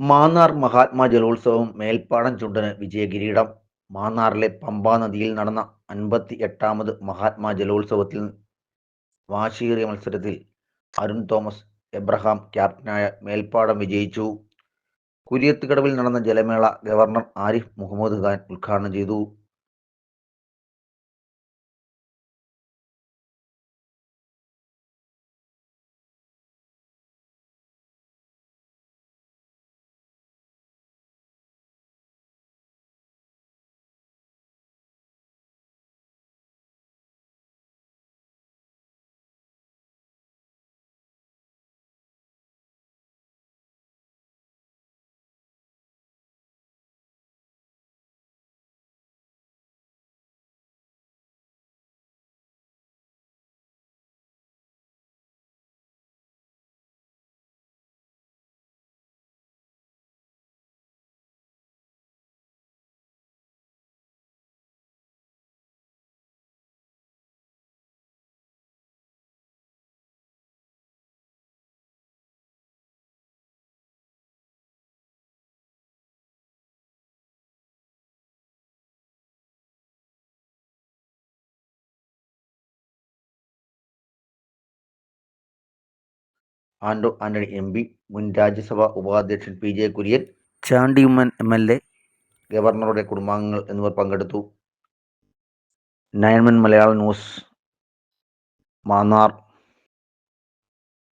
മാന്നാർ മഹാത്മാ ജലോത്സവം മേൽപ്പാടം ചുണ്ടന് വിജയകിരീടം. മാന്നാറിലെ പമ്പാ നദിയിൽ നടന്ന അൻപത്തി എട്ടാമത് മഹാത്മാ ജലോത്സവത്തിൽ വാശിയേറിയ മത്സരത്തിൽ അരുൺ തോമസ് എബ്രഹാം ക്യാപ്റ്റനായ മേൽപ്പാടം വിജയിച്ചു. കുരിയത്തുകടവിൽ നടന്ന ജലമേള ഗവർണർ ആരിഫ് മുഹമ്മദ് ഖാൻ ഉദ്ഘാടനം ചെയ്തു. ആന്റോ ആന്റണി എം പി മുൻ രാജ്യസഭാ ഉപാധ്യക്ഷൻ P J Kurian Chandy Oommen M L A ഗവർണറുടെ കുടുംബാംഗങ്ങൾ എന്നിവർ പങ്കെടുത്തു. നയൻമൻ മലയാളം ന്യൂസ് മാന്നാർ.